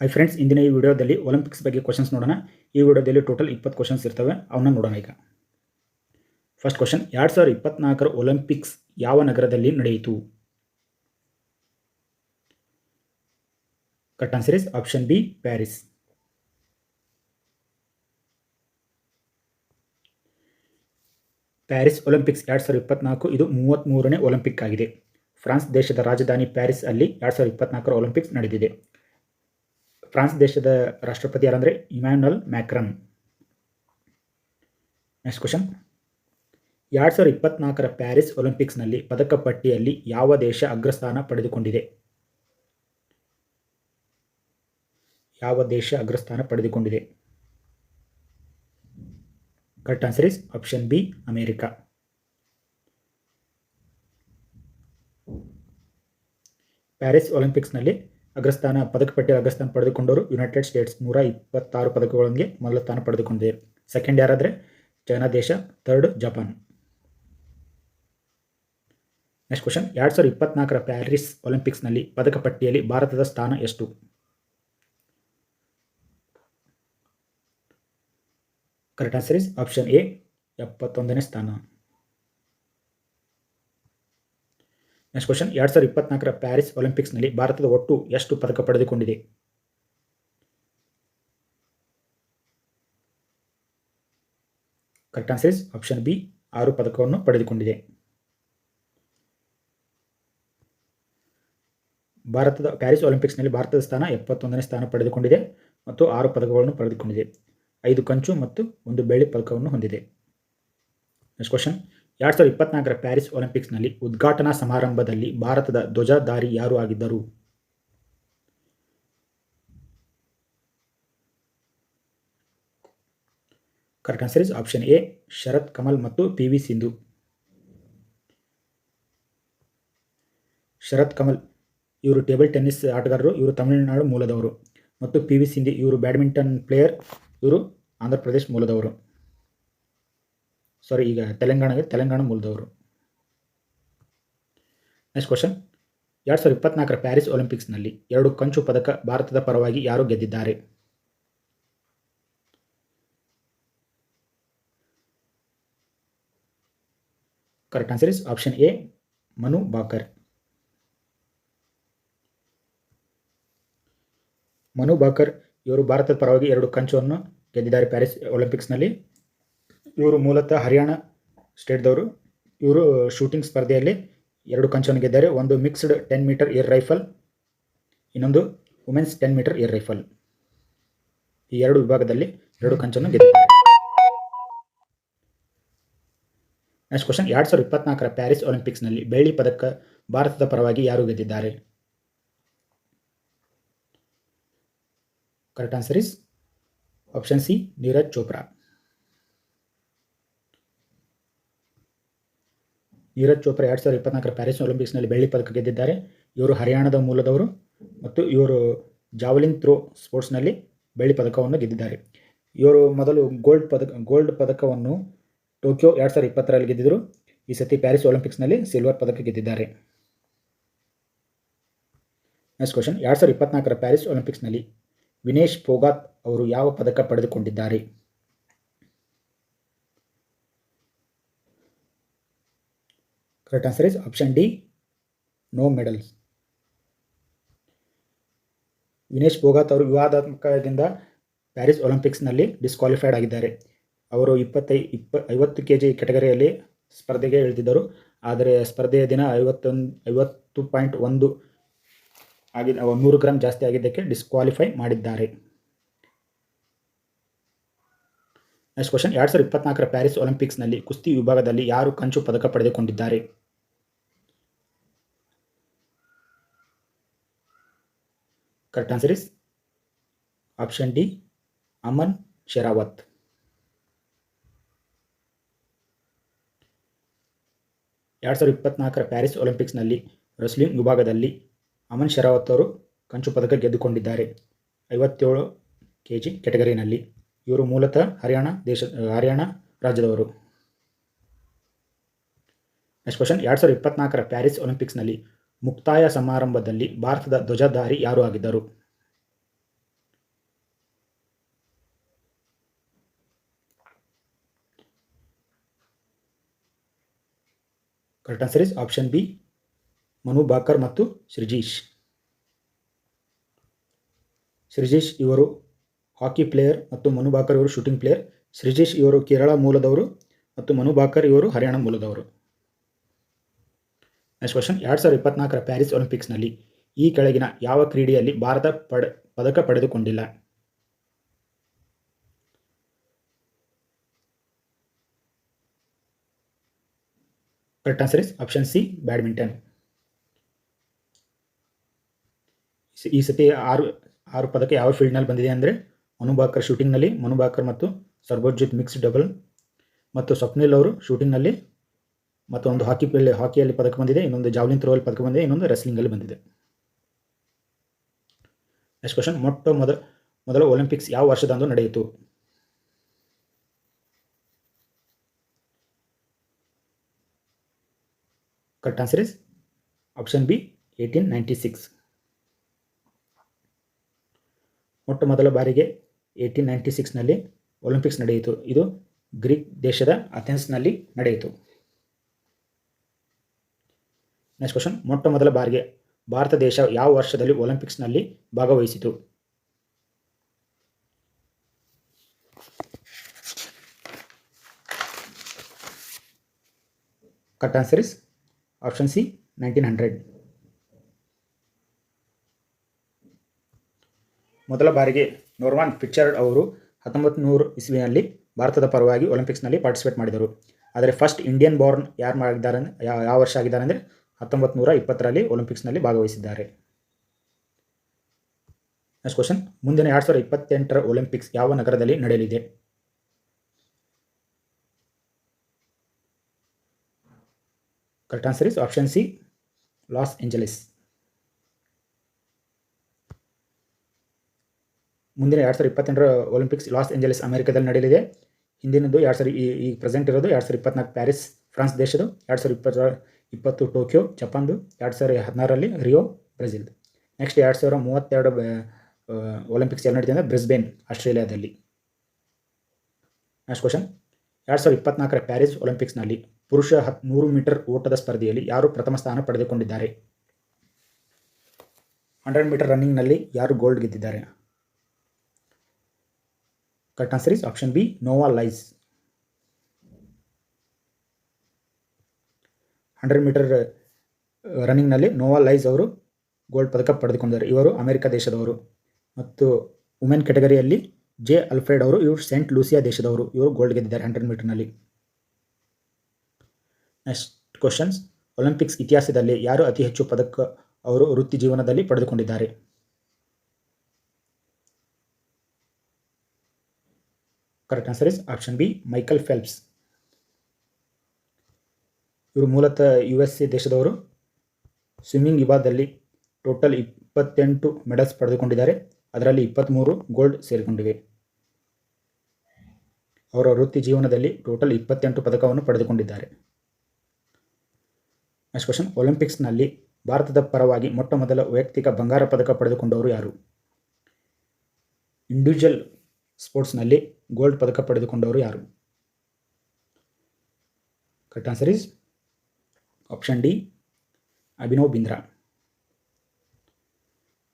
Hi friends ಇಂದಿನ ಈ ವಿಡಿಯೋದಲ್ಲಿ ಒಲಿಂಪಿಕ್ಸ್ ಬಗ್ಗೆ ಕ್ವಶನ್ಸ್ ನೋಡೋಣ. ಈ ವಿಡಿಯೋದಲ್ಲಿ ಟೋಟಲ್ ಇಪ್ಪತ್ತು ಕ್ವಶನ್ಸ್ ಇರ್ತವೆ. ಅವನ್ನ ನೋಡೋಣ ಈಗ. ಫಸ್ಟ್ ಕ್ವಶನ್ ಎರಡು ಸಾವಿರದ ಇಪ್ಪತ್ನಾಲ್ಕರ ಒಲಿಂಪಿಕ್ಸ್ ಯಾವ ನಗರದಲ್ಲಿ ನಡೆಯಿತು? Correct answer is option B Paris Paris Olympics ಎರಡು ಸಾವಿರದ ಇಪ್ಪತ್ನಾಲ್ಕು, ಇದು ಮೂವತ್ತ್ಮೂರನೇ ಒಲಿಂಪಿಕ್ ಆಗಿದೆ. ಫ್ರಾನ್ಸ್ ದೇಶದ ರಾಜಧಾನಿ ಪ್ಯಾರಿಸ್ ಅಲ್ಲಿ ಎರಡು ಸಾವಿರದ ಇಪ್ಪತ್ನಾಲ್ಕರ ಒಲಿಂಪಿಕ್ಸ್ ನಡೆದಿದೆ. ಫ್ರಾನ್ಸ್ ದೇಶದ ರಾಷ್ಟ್ರಪತಿ ಯಾರಂದರೆ ಇಮ್ಯಾನ್ಯಲ್ ಮ್ಯಾಕ್ರನ್. ನೆಕ್ಸ್ಟ್ ಕ್ವಶನ್ ಎರಡು ಸಾವಿರದ ಇಪ್ಪತ್ನಾಲ್ಕರ ಪ್ಯಾರಿಸ್ ಒಲಿಂಪಿಕ್ಸ್ನಲ್ಲಿ ಪದಕ ಪಟ್ಟಿಯಲ್ಲಿ ಯಾವ ದೇಶ ಅಗ್ರಸ್ಥಾನ ಪಡೆದುಕೊಂಡಿದೆ? ಯಾವ ದೇಶ ಅಗ್ರಸ್ಥಾನ ಪಡೆದುಕೊಂಡಿದೆ? Correct answer is option B America. Paris ಒಲಿಂಪಿಕ್ಸ್ನಲ್ಲಿ ಅಗ್ರಸ್ಥಾನ ಪದಕ ಪಟ್ಟಿಯಲ್ಲಿ ಅಗ್ರಸ್ಥಾನ ಪಡೆದುಕೊಂಡವರು ಯುನೈಟೆಡ್ ಸ್ಟೇಟ್ಸ್ ನೂರ ಇಪ್ಪತ್ತಾರು ಪದಕಗಳೊಂದಿಗೆ ಮೊದಲ ಸ್ಥಾನ ಪಡೆದುಕೊಂಡಿದೆ. ಸೆಕೆಂಡ್ ಯಾರಾದರೆ? ಚೈನಾ ದೇಶ ಥರ್ಡ್ ಜಪಾನ್ ನೆಕ್ಸ್ಟ್ ಕ್ವಶನ್ ಎರಡು ಸಾವಿರದ ಇಪ್ಪತ್ನಾಲ್ಕರ ಪ್ಯಾರಿಸ್ ಒಲಿಂಪಿಕ್ಸ್ನಲ್ಲಿ ಪದಕ ಪಟ್ಟಿಯಲ್ಲಿ ಭಾರತದ ಸ್ಥಾನ ಎಷ್ಟು? Correct answer is option A ಎಪ್ಪತ್ತೊಂದನೇ ಸ್ಥಾನ. ನೆಕ್ಸ್ಟ್ ಕ್ವಶನ್ ಎರಡು ಸಾವಿರದ ಇಪ್ಪತ್ನಾಲ್ಕರ ಪ್ಯಾರಿಸ್ ಒಲಿಂಪಿಕ್ಸ್ನಲ್ಲಿ ಭಾರತದ ಒಟ್ಟು ಎಷ್ಟು ಪದಕ ಪಡೆದುಕೊಂಡಿದೆ? Correct answer is option B ಆರು ಪದಕವನ್ನು ಪಡೆದುಕೊಂಡಿದೆ. ಭಾರತದ, ಪ್ಯಾರಿಸ್ ಒಲಿಂಪಿಕ್ಸ್ನಲ್ಲಿ ಭಾರತದ ಸ್ಥಾನ ಎಪ್ಪತ್ತೊಂದನೇ ಸ್ಥಾನ ಪಡೆದುಕೊಂಡಿದೆ ಮತ್ತು ಆರು ಪದಕಗಳನ್ನು ಪಡೆದುಕೊಂಡಿದೆ. ಐದು ಕಂಚು ಮತ್ತು ಒಂದು ಬೆಳ್ಳಿ ಪದಕವನ್ನು ಹೊಂದಿದೆ. ನೆಕ್ಸ್ಟ್ ಕ್ವಶನ್ ಎರಡು ಸಾವಿರದ ಇಪ್ಪತ್ನಾಲ್ಕರ ಪ್ಯಾರಿಸ್ ಒಲಿಂಪಿಕ್ಸ್ನಲ್ಲಿ ಉದ್ಘಾಟನಾ ಸಮಾರಂಭದಲ್ಲಿ ಭಾರತದ ಧ್ವಜಧಾರಿ ಯಾರು ಆಗಿದ್ದರು? Correct answer is option A Sharath Kamal ಮತ್ತು ಪಿ ವಿ ಸಿಂಧು. ಶರತ್ ಕಮಲ್, ಇವರು ಟೇಬಲ್ ಟೆನ್ನಿಸ್ ಆಟಗಾರರು, ಇವರು ತಮಿಳುನಾಡು ಮೂಲದವರು. ಮತ್ತು ಪಿ ವಿ ಸಿಂಧು, ಇವರು ಬ್ಯಾಡ್ಮಿಂಟನ್ ಪ್ಲೇಯರ್, ಇವರು ಆಂಧ್ರ ಪ್ರದೇಶ್ ಮೂಲದವರು. ಸಾರಿ ಈಗ ತೆಲಂಗಾಣಗೆ ತೆಲಂಗಾಣ ಮೂಲದವರು. ನೆಕ್ಸ್ಟ್ ಕ್ವಶನ್ ಎರಡು ಸಾವಿರದ ಇಪ್ಪತ್ನಾಲ್ಕರ ಪ್ಯಾರಿಸ್ ಒಲಿಂಪಿಕ್ಸ್ನಲ್ಲಿ ಎರಡು ಕಂಚು ಪದಕ ಭಾರತದ ಪರವಾಗಿ ಯಾರು ಗೆದ್ದಿದ್ದಾರೆ? Correct answer is option A Manu Bhaker Manu Bhaker ಇವರು ಭಾರತದ ಪರವಾಗಿ ಎರಡು ಕಂಚುವನ್ನು ಗೆದ್ದಿದ್ದಾರೆ ಪ್ಯಾರಿಸ್ ಒಲಿಂಪಿಕ್ಸ್ನಲ್ಲಿ. ಇವರು ಮೂಲತಃ ಹರಿಯಾಣ ಸ್ಟೇಟ್ದವರು. ಇವರು ಶೂಟಿಂಗ್ ಸ್ಪರ್ಧೆಯಲ್ಲಿ ಎರಡು ಕಂಚನ್ನು ಗೆದ್ದಾರೆ, ಒಂದು mixed ten metre air rifle ಇನ್ನೊಂದು women's ten metre air rifle ಈ ಎರಡು ವಿಭಾಗದಲ್ಲಿ ಎರಡು ಕಂಚನ್ನು ಗೆದ್ದಿದ್ದಾರೆ. ನೆಕ್ಸ್ಟ್ ಕ್ವಶನ್ ಎರಡು ಸಾವಿರದ ಇಪ್ಪತ್ನಾಲ್ಕರ ಪ್ಯಾರಿಸ್ ಒಲಿಂಪಿಕ್ಸ್ನಲ್ಲಿ ಬೆಳ್ಳಿ ಪದಕ ಭಾರತದ ಪರವಾಗಿ ಯಾರು ಗೆದ್ದಿದ್ದಾರೆ? Correct answer is option C Neeraj Chopra Neeraj Chopra ಎರಡು ಸಾವಿರದ ಇಪ್ಪತ್ನಾಲ್ಕರ ಪ್ಯಾರಿಸ್ ಒಲಿಂಪಿಕ್ಸ್ನಲ್ಲಿ ಬೆಳ್ಳಿ ಪದಕ ಗೆದ್ದಿದ್ದಾರೆ. ಇವರು ಹರಿಯಾಣದ ಮೂಲದವರು ಮತ್ತು ಇವರು ಜಾವಲಿನ್ ಥ್ರೋ ಸ್ಪೋರ್ಟ್ಸ್ನಲ್ಲಿ ಬೆಳ್ಳಿ ಪದಕವನ್ನು ಗೆದ್ದಿದ್ದಾರೆ. ಇವರು ಮೊದಲು ಗೋಲ್ಡ್ ಪದಕ, ಗೋಲ್ಡ್ ಪದಕವನ್ನು ಟೋಕಿಯೋ ಎರಡು ಸಾವಿರದ ಇಪ್ಪತ್ತರಲ್ಲಿ ಗೆದ್ದಿದ್ದರು. ಈ ಸತಿ ಪ್ಯಾರಿಸ್ ಒಲಿಂಪಿಕ್ಸ್ನಲ್ಲಿ ಸಿಲ್ವರ್ ಪದಕ ಗೆದ್ದಿದ್ದಾರೆ. ನೆಕ್ಸ್ಟ್ ಕ್ವಶನ್ ಎರಡು ಸಾವಿರದ ಇಪ್ಪತ್ನಾಲ್ಕರ ಪ್ಯಾರಿಸ್ ಒಲಿಂಪಿಕ್ಸ್ನಲ್ಲಿ ವಿನೇಶ್ ಪೋಗಾತ್ ಅವರು ಯಾವ ಪದಕ ಪಡೆದುಕೊಂಡಿದ್ದಾರೆ? Correct answer is option D no medals Vinesh Phogat ಅವರು ವಿವಾದಾತ್ಮಕದಿಂದ ಪ್ಯಾರಿಸ್ ಒಲಿಂಪಿಕ್ಸ್ನಲ್ಲಿ ಡಿಸ್ಕ್ವಾಲಿಫೈಡ್ ಆಗಿದ್ದಾರೆ. ಅವರು ಇಪ್ಪತ್ತೈ, ಇಪ್ಪ, ಐವತ್ತು ಕೆ ಜಿ ಕೆಟಗರಿಯಲ್ಲಿ ಸ್ಪರ್ಧೆಗೆ ಇಳಿದಿದ್ದರು. ಆದರೆ ಸ್ಪರ್ಧೆಯ ದಿನ ಐವತ್ತೊಂದು, ಐವತ್ತು ಪಾಯಿಂಟ್ ಒಂದು ಆಗಿದ್ದ ನೂರು ಗ್ರಾಮ್ ಜಾಸ್ತಿ ಆಗಿದ್ದಕ್ಕೆ ಡಿಸ್ಕ್ವಾಲಿಫೈ ಮಾಡಿದ್ದಾರೆ. ನೆಕ್ಸ್ಟ್ ಕ್ವಶನ್ ಎರಡು ಸಾವಿರದ ಇಪ್ಪತ್ನಾಲ್ಕರ ಪ್ಯಾರಿಸ್ ಒಲಿಂಪಿಕ್ಸ್ನಲ್ಲಿ ಕುಸ್ತಿ ವಿಭಾಗದಲ್ಲಿ ಯಾರು ಕಂಚು ಪದಕ ಪಡೆದುಕೊಂಡಿದ್ದಾರೆ? Correct answer is option D Aman Sehrawat ಎರಡು ಸಾವಿರದ ಇಪ್ಪತ್ನಾಲ್ಕರ ಪ್ಯಾರಿಸ್ ಒಲಿಂಪಿಕ್ಸ್ನಲ್ಲಿ ರೆಸ್ಲಿಂಗ್ ವಿಭಾಗದಲ್ಲಿ ಅಮನ್ ಶೆರಾವತ್ ಅವರು ಕಂಚು ಪದಕ ಗೆದ್ದುಕೊಂಡಿದ್ದಾರೆ. ಐವತ್ತೇಳು ಕೆ ಜಿ ಇವರು ಮೂಲತಃ ಹರಿಯಾಣ ದೇಶ, ಹರಿಯಾಣ ರಾಜ್ಯದವರು. ನೆಕ್ಸ್ಟ್ ಕ್ವಶನ್ ಎರಡು ಸಾವಿರದ ಇಪ್ಪತ್ನಾಲ್ಕರ ಪ್ಯಾರಿಸ್ ಒಲಿಂಪಿಕ್ಸ್ನಲ್ಲಿ ಮುಕ್ತಾಯ ಸಮಾರಂಭದಲ್ಲಿ ಭಾರತದ ಧ್ವಜಧಾರಿ ಯಾರು ಆಗಿದ್ದರು? Correct answer is option B Manu Bhaker ಮತ್ತು ಶ್ರೀಜೀಶ್. ಶ್ರೀಜೀಶ್ ಇವರು ಹಾಕಿ ಪ್ಲೇಯರ್ ಮತ್ತು ಮನು ಬಾಕರ್ ಇವರು ಶೂಟಿಂಗ್ ಪ್ಲೇಯರ್ ಶ್ರೀಜೀಶ್ ಇವರು ಕೇರಳ ಮೂಲದವರು ಮತ್ತು ಮನು ಬಾಕರ್ ಇವರು ಹರಿಯಾಣ ಮೂಲದವರು. ನೆಕ್ಸ್ಟ್ ಕ್ವಶನ್ ಎರಡು ಸಾವಿರದ ಇಪ್ಪತ್ನಾಲ್ಕರ ಪ್ಯಾರಿಸ್ ಒಲಿಂಪಿಕ್ಸ್ನಲ್ಲಿ ಈ ಕೆಳಗಿನ ಯಾವ ಕ್ರೀಡೆಯಲ್ಲಿ ಭಾರತ ಪಡ, ಪದಕ ಪಡೆದುಕೊಂಡಿಲ್ಲ? Correct answer is option C badminton ಈ ಸತಿ ಆರು ಆರು ಪದಕ ಯಾವ ಫೀಲ್ಡ್ನಲ್ಲಿ ಬಂದಿದೆ ಅಂದರೆ ಮನುಭಾಕರ್ ಶೂಟಿಂಗ್ನಲ್ಲಿ ಮನುಭಾಕರ್ ಮತ್ತು ಸರ್ಬೋಜಿತ್ ಮಿಕ್ಸ್ ಡಬಲ್ ಮತ್ತು ಸ್ವಪ್ನಿಲ್ ಅವರು ಶೂಟಿಂಗ್ನಲ್ಲಿ ಮತ್ತು ಒಂದು ಹಾಕಿ ಹಾಕಿಯಲ್ಲಿ ಪದಕ ಬಂದಿದೆ, ಇನ್ನೊಂದು ಜಾವ್ಲಿನ್ ಥ್ರೋಯಲ್ಲಿ ಪದಕ ಬಂದಿದೆ, ಇನ್ನೊಂದು ರೆಸ್ಲಿಂಗಲ್ಲಿ ಬಂದಿದೆ. ನೆಕ್ಸ್ಟ್ ಕ್ವಶನ್ ಮೊಟ್ಟ ಮೊದ, ಮೊದಲ ಒಲಿಂಪಿಕ್ಸ್ ಯಾವ ವರ್ಷದಂದು ನಡೆಯಿತು? Correct answer is option B eighteen ninety six ಮೊಟ್ಟ ಮೊದಲ ಬಾರಿಗೆ ಏಯ್ಟೀನ್ ನೈಂಟಿ ಸಿಕ್ಸ್ನಲ್ಲಿ ಒಲಿಂಪಿಕ್ಸ್ ನಡೆಯಿತು. ಇದು ಗ್ರೀಕ್ ದೇಶದ ಅಥೆನ್ಸ್ನಲ್ಲಿ ನಡೆಯಿತು. ನೆಕ್ಸ್ಟ್ ಕ್ವಶನ್ ಮೊಟ್ಟ ಮೊದಲ ಬಾರಿಗೆ ಭಾರತ ದೇಶ ಯಾವ ವರ್ಷದಲ್ಲಿ ಒಲಿಂಪಿಕ್ಸ್ನಲ್ಲಿ ಭಾಗವಹಿಸಿತು? Correct answer is option C nineteen hundred ಮೊದಲ ಬಾರಿಗೆ ನೋರ್ವಾನ್ ಪಿಚ್ಚರ್ಡ್ ಅವರು ಹತ್ತೊಂಬತ್ತು ನೂರು ಇಸ್ವಿನಲ್ಲಿ ಭಾರತದ ಪರವಾಗಿ ಒಲಿಂಪಿಕ್ಸ್ನಲ್ಲಿ ಪಾರ್ಟಿಸಿಪೇಟ್ ಮಾಡಿದರು. ಆದರೆ ಫಸ್ಟ್ ಇಂಡಿಯನ್ ಬಾರ್ನ್ ಯಾರು ಮಾಡಿದ್ದಾರೆ ಯಾವ ಯಾವ ವರ್ಷ ಆಗಿದ್ದಾರೆ ಅಂದರೆ ಹತ್ತೊಂಬತ್ತು ನೂರ ಇಪ್ಪತ್ತರಲ್ಲಿ ಒಲಿಂಪಿಕ್ಸ್ನಲ್ಲಿ ಭಾಗವಹಿಸಿದ್ದಾರೆ. ನೆಕ್ಸ್ಟ್ ಕ್ವಶನ್ ಮುಂದಿನ ಎರಡು ಸಾವಿರದ ಇಪ್ಪತ್ತೆಂಟರ ಒಲಿಂಪಿಕ್ಸ್ ಯಾವ ನಗರದಲ್ಲಿ ನಡೆಯಲಿದೆ? Correct answer is option C Los Angeles ಮುಂದಿನ ಎರಡು ಸಾವಿರದ ಇಪ್ಪತ್ತೆಂಟರ ಒಲಿಂಪಿಕ್ಸ್ ಲಾಸ್ ಏಂಜಲೀಸ್ ಅಮೆರಿಕದಲ್ಲಿ ನಡೆಯಲಿದೆ. ಹಿಂದಿನದು ಎರಡು ಸಾವಿರ ಈ ಪ್ರೆಸೆಂಟ್ ಇರೋದು ಎರಡು ಸಾವಿರದ ಇಪ್ಪತ್ನಾಲ್ಕು ಪ್ಯಾರಿಸ್, ಫ್ರಾನ್ಸ್ ದೇಶದ್ದು. ಎರಡು ಸಾವಿರದ ಇಪ್ಪತ್ತರ ಇಪ್ಪತ್ತು ಟೋಕಿಯೋ, ಜಪಾನ್ದು ಎರಡು ಸಾವಿರದ ಹದಿನಾರರಲ್ಲಿ ರಿಯೋ ಬ್ರೆಜಿಲ್ ನೆಕ್ಸ್ಟ್ ಎರಡು ಸಾವಿರ ಮೂವತ್ತೆರಡು ಒಲಿಂಪಿಕ್ಸ್ ಎಲ್ಲಿ ನಡೀತಿದೆ ಅಂದರೆ ಬ್ರಿಸ್ಬೇನ್, ಆಸ್ಟ್ರೇಲಿಯಾದಲ್ಲಿ. ನೆಕ್ಸ್ಟ್ ಕ್ವಶನ್ ಎರಡು ಸಾವಿರದ ಇಪ್ಪತ್ನಾಲ್ಕರ ಪ್ಯಾರಿಸ್ ಒಲಿಂಪಿಕ್ಸ್ನಲ್ಲಿ ಪುರುಷ ಹತ್, ನೂರು ಮೀಟರ್ ಓಟದ ಸ್ಪರ್ಧೆಯಲ್ಲಿ ಯಾರು ಪ್ರಥಮ ಸ್ಥಾನ ಪಡೆದುಕೊಂಡಿದ್ದಾರೆ? ಹಂಡ್ರೆಡ್ ಮೀಟರ್ ರನ್ನಿಂಗ್ನಲ್ಲಿ ಯಾರು ಗೋಲ್ಡ್ ಗೆದ್ದಿದ್ದಾರೆ? Correct answer is option B, Noah Lyles. Hundred metre ರನ್ನಿಂಗ್ನಲ್ಲಿ Noah Lyles ಅವರು ಗೋಲ್ಡ್ ಪದಕ ಪಡೆದುಕೊಂಡಿದ್ದಾರೆ ಇವರು ಅಮೆರಿಕ ದೇಶದವರು. ಮತ್ತು ವುಮೆನ್ ಕ್ಯಾಟಗರಿಯಲ್ಲಿ ಜೆ ಅಲ್ಫ್ರೆಡ್ ಅವರು, ಇವರು ಸೆಂಟ್ ಲೂಸಿಯಾ ದೇಶದವರು. ಇವರು ಗೋಲ್ಡ್ ಗೆದ್ದಿದ್ದಾರೆ ಹಂಡ್ರೆಡ್ ಮೀಟರ್ನಲ್ಲಿ ನೆಕ್ಸ್ಟ್ ಕ್ವಶನ್ಸ್ ಒಲಿಂಪಿಕ್ಸ್ ಇತಿಹಾಸದಲ್ಲಿ ಯಾರು ಅತಿ ಹೆಚ್ಚು ಪದಕ ಅವರು ವೃತ್ತಿ ಜೀವನದಲ್ಲಿ ಪಡೆದುಕೊಂಡಿದ್ದಾರೆ? Correct answer is option B Michael Phelps ಇವರು ಮೂಲತಃ ಯು ಎಸ್ ಎ ದೇಶದವರು. ಸ್ವಿಮ್ಮಿಂಗ್ ವಿಭಾಗದಲ್ಲಿ ಟೋಟಲ್ ಇಪ್ಪತ್ತೆಂಟು ಮೆಡಲ್ಸ್ ಪಡೆದುಕೊಂಡಿದ್ದಾರೆ. ಅದರಲ್ಲಿ ಇಪ್ಪತ್ತ್ಮೂರು ಗೋಲ್ಡ್ ಸೇರಿಕೊಂಡಿವೆ. ಅವರ ವೃತ್ತಿ ಜೀವನದಲ್ಲಿ ಟೋಟಲ್ ಇಪ್ಪತ್ತೆಂಟು ಪದಕವನ್ನು ಪಡೆದುಕೊಂಡಿದ್ದಾರೆ. ನೆಕ್ಸ್ಟ್ ಕ್ವಶನ್ ಒಲಿಂಪಿಕ್ಸ್ನಲ್ಲಿ ಭಾರತದ ಪರವಾಗಿ ಮೊಟ್ಟ ಮೊದಲ ವೈಯಕ್ತಿಕ ಬಂಗಾರ ಪದಕ ಪಡೆದುಕೊಂಡವರು ಯಾರು? ಇಂಡಿವಿಜುವಲ್ ಸ್ಪೋರ್ಟ್ಸ್ನಲ್ಲಿ ಗೋಲ್ಡ್ ಪದಕ ಪಡೆದುಕೊಂಡವರು ಯಾರು? Correct answer is option D Abhinav Bindra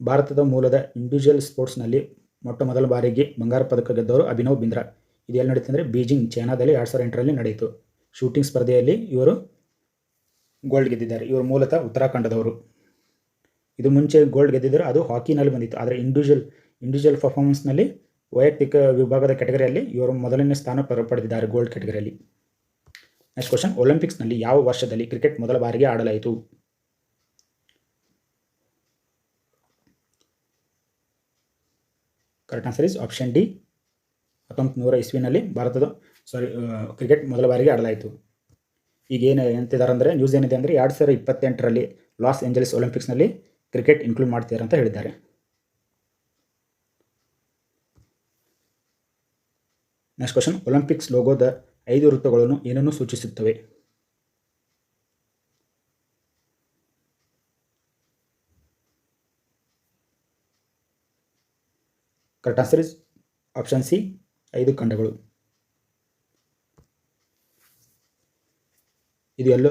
ಭಾರತದ ಮೂಲದ ಇಂಡಿವಿಜುವಲ್ ಸ್ಪೋರ್ಟ್ಸ್ನಲ್ಲಿ ಮೊಟ್ಟ ಮೊದಲ ಬಾರಿಗೆ ಬಂಗಾರ ಪದಕ ಗೆದ್ದವರು ಅಭಿನವ್ ಬಿಂದ್ರಾ ಇದು ಎಲ್ಲಿ ನಡೀತು ಅಂದರೆ ಬೀಜಿಂಗ್ ಚೈನಾದಲ್ಲಿ ಎರಡು ಸಾವಿರದ ಎಂಟರಲ್ಲಿ ನಡೆಯಿತು ಶೂಟಿಂಗ್ ಸ್ಪರ್ಧೆಯಲ್ಲಿ ಇವರು ಗೋಲ್ಡ್ ಗೆದ್ದಿದ್ದಾರೆ. ಇವರು ಮೂಲತಃ ಉತ್ತರಾಖಂಡದವರು. ಇದು ಮುಂಚೆ ಗೋಲ್ಡ್ ಗೆದ್ದಿದ್ದರು ಅದು ಹಾಕಿನಲ್ಲಿ ಬಂದಿತ್ತು. ಆದರೆ ಇಂಡಿವಿಜುವಲ್ ಇಂಡಿವಿಜುವಲ್ ಪರ್ಫಾರ್ಮೆನ್ಸ್ನಲ್ಲಿ ವೈಯಕ್ತಿಕ ವಿಭಾಗದ ಕೆಟಗರಿಯಲ್ಲಿ ಇವರು ಮೊದಲನೇ ಸ್ಥಾನ ಪಡೆದಿದ್ದಾರೆ ಗೋಲ್ಡ್ ಕೆಟಗರಿಯಲ್ಲಿ ನೆಕ್ಸ್ಟ್ ಕ್ವಶನ್ ಒಲಿಂಪಿಕ್ಸ್ನಲ್ಲಿ ಯಾವ ವರ್ಷದಲ್ಲಿ ಕ್ರಿಕೆಟ್ ಮೊದಲ ಬಾರಿಗೆ ಆಡಲಾಯಿತು? Correct answer is option D ಹತ್ತೊಂಬತ್ತು ನೂರ ಇಸ್ವಿನಲ್ಲಿ ಭಾರತದ ಸಾರಿ ಕ್ರಿಕೆಟ್ ಮೊದಲ ಬಾರಿಗೆ ಆಡಲಾಯಿತು. ಈಗ ಏನು ಎಂತಿದ್ದಾರೆ ಅಂದರೆ ನ್ಯೂಸ್ ಏನಿದೆ ಅಂದರೆ ಎರಡು ಸಾವಿರದ ಇಪ್ಪತ್ತೆಂಟರಲ್ಲಿ ಲಾಸ್ ಏಂಜಲೀಸ್ ಒಲಿಂಪಿಕ್ಸ್ನಲ್ಲಿ ಕ್ರಿಕೆಟ್ ಇನ್ಕ್ಲೂಡ್ ಮಾಡ್ತೀರಾ ಅಂತ ಹೇಳಿದ್ದಾರೆ. ನೆಕ್ಸ್ಟ್ ಕ್ವಶನ್ ಒಲಿಂಪಿಕ್ಸ್ ಲೋಗೋದ ಐದು ವೃತ್ತಗಳನ್ನು ಏನನ್ನು ಸೂಚಿಸುತ್ತವೆ? Correct answer is option C, ಐದು ಖಂಡಗಳು. ಇದು ಎಲ್ಲೋ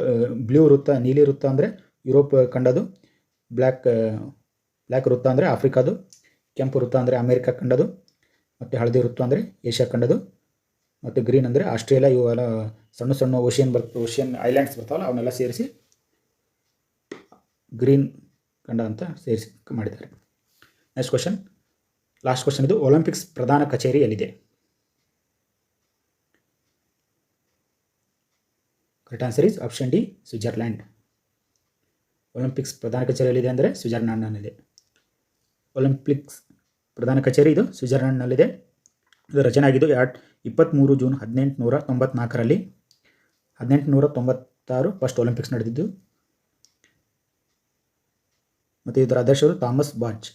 ಬ್ಲೂ ವೃತ್ತ, ನೀಲಿ ವೃತ್ತ ಅಂದರೆ ಯುರೋಪ್ ಖಂಡದು ಬ್ಲ್ಯಾಕ್ ಬ್ಲ್ಯಾಕ್ ವೃತ್ತ ಅಂದರೆ ಆಫ್ರಿಕಾದು, ಕೆಂಪು ವೃತ್ತ ಅಂದರೆ ಅಮೇರಿಕಾ ಖಂಡದು ಮತ್ತು ಹಳದಿ ವೃತ್ತ ಅಂದರೆ ಏಷ್ಯಾ ಖಂಡದು ಮತ್ತು ಗ್ರೀನ್ ಅಂದರೆ ಆಸ್ಟ್ರೇಲಿಯಾ, ಇವೆಲ್ಲ ಸಣ್ಣ ಸಣ್ಣ ಓಷಿಯನ್ ಬರ್, ಓಷಿಯನ್ ಐಲ್ಯಾಂಡ್ಸ್ ಬರ್ತಾವಲ್ಲ, ಅವನ್ನೆಲ್ಲ ಸೇರಿಸಿ ಗ್ರೀನ್ ಖಂಡ ಅಂತ ಸೇರಿಸಿ ಮಾಡಿದ್ದಾರೆ. ನೆಕ್ಸ್ಟ್ ಕ್ವಶನ್ ಲಾಸ್ಟ್ ಕ್ವಶನ್ ಇದು ಒಲಿಂಪಿಕ್ಸ್ ಪ್ರಧಾನ ಕಚೇರಿ ಎಲ್ಲಿದೆ correct answer is option D Switzerland Olympics ಪ್ರಧಾನ ಕಚೇರಿ ಎಲ್ಲಿದೆ ಅಂದರೆ ಸ್ವಿಟ್ಜರ್ಲ್ಯಾಂಡ್ನಲ್ಲಿದೆ ಒಲಿಂಪಿಕ್ಸ್ ಪ್ರಧಾನ ಕಚೇರಿ ಇದು ಸ್ವಿಟ್ಜರ್ಲ್ಯಾಂಡ್ನಲ್ಲಿದೆ ಇದು ರಚನೆ ಆಗಿದ್ದು ಎರಡು ಇಪ್ಪತ್ತ್ಮೂರು ಜೂನ್ ಹದಿನೆಂಟುನೂರ ತೊಂಬತ್ನಾಲ್ಕರಲ್ಲಿ ಹದಿನೆಂಟುನೂರ ತೊಂಬತ್ತಾರು ಫಸ್ಟ್ ಒಲಿಂಪಿಕ್ಸ್ ನಡೆದಿದ್ದು. ಮತ್ತು ಇದರ ಅಧ್ಯಕ್ಷರು ಥಾಮಸ್ ಬಾಚ್.